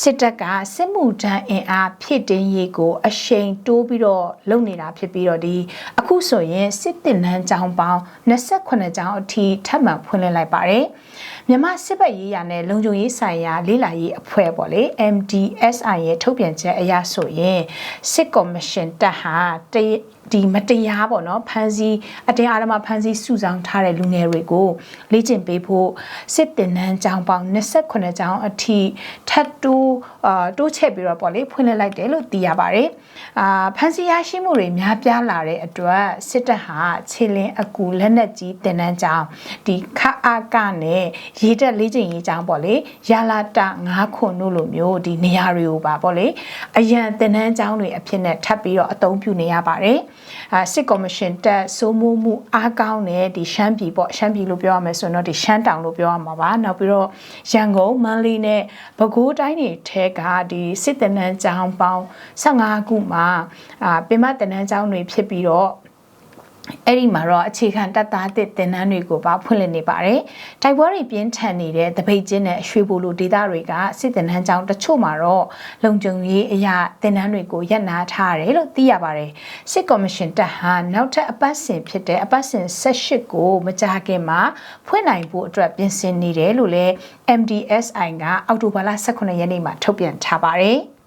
စစ်တပ်ကစစ်မှုထမ်းအင်အားဖြည့်တင်းရေးကို အရှိန်တိုးပြီးတော့လုပ်နေတာဖြစ်ပြီးတော့ဒီအခုဆိုရင်စစ်တင်နန်းကျောင်းပေါင်း28ကျောင်းအထိထပ်မံဖွင့်လှစ်လိုက်ပါတယ်မြန်မာစစ်ဘက်ရေးရာနဲ့လုံခြုံရေးဆိုင်ရာလေးလာရေးအဖွဲ့ပေါ့လေ MDSI ရဲ့ထုတ်ပြန်ချက်အရဆိုရင်စစ်ကော်မရှင်တပ်ဟာတရဒီမတရားပေါ့နော်ဖမ်းဆီးအတင်းအဓမ္မဖမ်းဆီးစုဆောင်ထားတဲ့လူငယ်တွေကိုလေ့ကျင့်ပေးဖို့စစ်တင်နန်းကျောင်းပေါင်း28ကျောင်းအထိထပ်တိုးအာတိုးချဲ့ပြီးတော့ပေါ့လေဖွင့်လှစ်လိုက်တယ်လို့သိရပါတယ်အာဖမ်းဆီးရရှိမှုတွေများပြားလာတဲ့အတွက်စစ်တပ်ဟာခြေလင်းအကူလက်နက်ကြီးတင်နန်းကျောင်းဒီခအာကနဲ့ရေတက်လေ့ကျင့်ရေးကျောင်းပေါ့လေရာလာတာ9ခွန်တို့လိုမျိုးဒီနေရာတွေကိုပါပေါ့လေအရန်တင်နန်းကျောင်းတွေအဖြစ်နဲ့ထပ်ပြီးတော့အသုံးပြုနေရပါတယ်အာစစ်ကော်မရှင်တက်စိုးမိုးမှုအားကောင်းတဲ့ဒီရှမ်းပြည်ပေါ့ရှမ်းပြည်လို့ပြောရမယ်ဆိုရင်တော့ဒီရှမ်းတောင်လို့ပြောရမှာပါနောက်ပြီးတော့ရန်ကုန်မန္တလေးနဲ့ပဲခူးတိုင်းတွေထဲကဒီစစ်တနန်းကျောင်းပေါင်း15ခုမှာအာပင်မတနန်းကျောင်းတွေဖြစ်ပြီးတော့ အဲ့ဒီမှာတော့အခြေခံတက်သားတစ်တင်နန်းတွေကိုပါဖွင့်လှစ်နေပါတယ်။တိုက်ပွဲတွေပြင်းထန်နေတဲ့တပိတ်ချင်းနဲ့ရွှေဘိုလိုဒေသတွေကစစ်တင်နန်းကျောင်းတချို့မှာတော့လုံခြုံရေးအရာတင်နန်းတွေကိုရပ်နားထားရတယ်လို့သိရပါတယ်။စစ်ကော်မရှင်တပ်ဟာနောက်ထပ်အပတ်စဉ်ဖြစ်တဲ့အပတ်စဉ်18ကိုမကြာခင်မှာဖွင့်နိုင်ဖို့အတွက်ပြင်ဆင်နေတယ်လို့လည်း MDSI ကအောက်တိုဘာလ18ရက်နေ့မှာထုတ်ပြန်ထားပါတယ်။